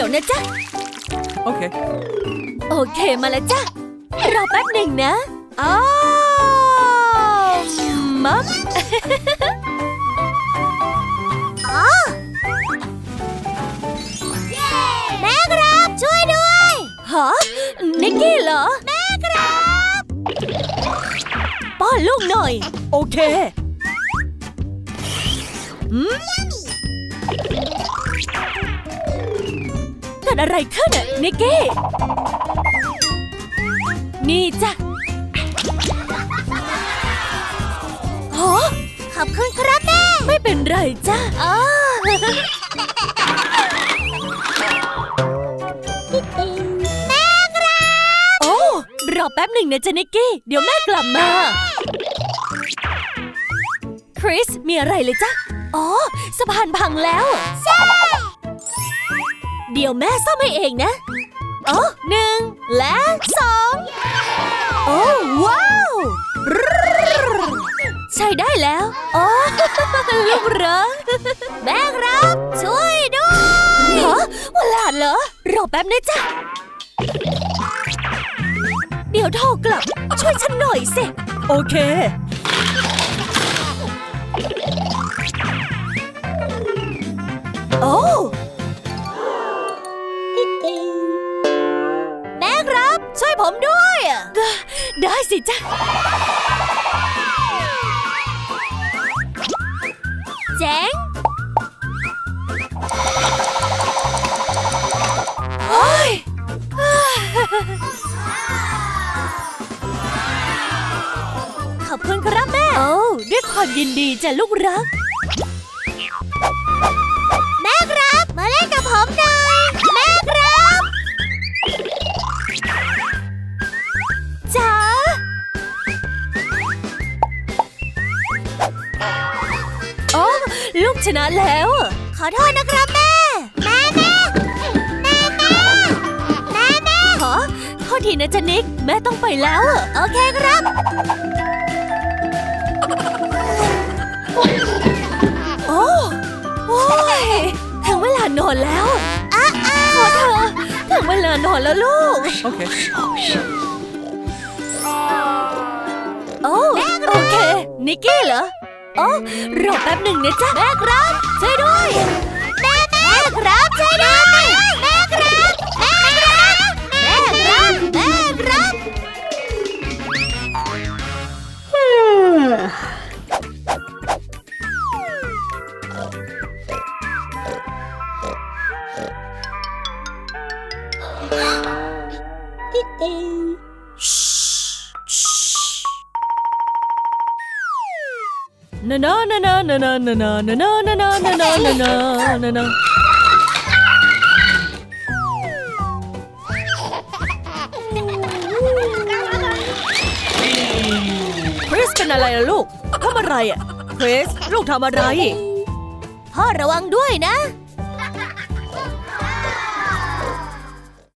ยวนะจ๊ะ Okay. โอเคมาแล้วจ้ะ รอแป๊บหนึ่งนะอ้าวมัมอ๋อแม่ครับ ช่วยด้วยฮะนิกกี้เหรอ แม่ครับป้อนลูกหน่อย โอเคอืม เกิดอะไรขึ้นอะนิกกี้ นี่จ้ะฮะขอบคุณครับแม่ ไม่เป็นไรจ้ะอ๋อแม่ครับ โอ้ รอแป๊บหนึ่งนะจ๊ะนิกกี้ เดี๋ยวแม่กลับมา คริส มีอะไรเลยจ๊ะอ๋อ สะพานพังแล้ว ใช่ เดี๋ยวแม่ซ่อมให้เองนะอ๋อหนึ่งและสองโอ้ว้าว ใช้ได้แล้วอ๋อลูกรักแม่ครับ ช่วยด้วยฮะวลาดเหรอ รอแป๊บนะจ๊ะ เดี๋ยวโทรกลับ ช่วยฉันหน่อยสิ โอเคโอ้ ได้สิจ๊ะเจ๋งโอ้ยขอบคุณครับแม่ โอ้ด้วยความยินดีจ้ะลูกรัก แม่ครับ มาเล่นกับผมหน่อย ชนะแล้ว ขอโทษนะครับแม่ แม่แม่แม่แม่แม่แม่ขอโทษทีนะจ๊ะนิก แม่ต้องไปแล้ว โอเคครับ โอ้โอ้ยถึงเวลานอนแล้วอ้าขอเธอถึงเวลานอนแล้วลูก Okay. โอ้โอเค นิกกี้เหรอ โอ้รอแป๊บหนึ่งนะจ๊ะแม่ครับช่วยด้วย Na na na na na na na na na na na na na na na na na na คริสเป็นอะไรล่ะลูกทำอะไรอะคริสลูกทำอะไรพ่อระวังด้วยนะ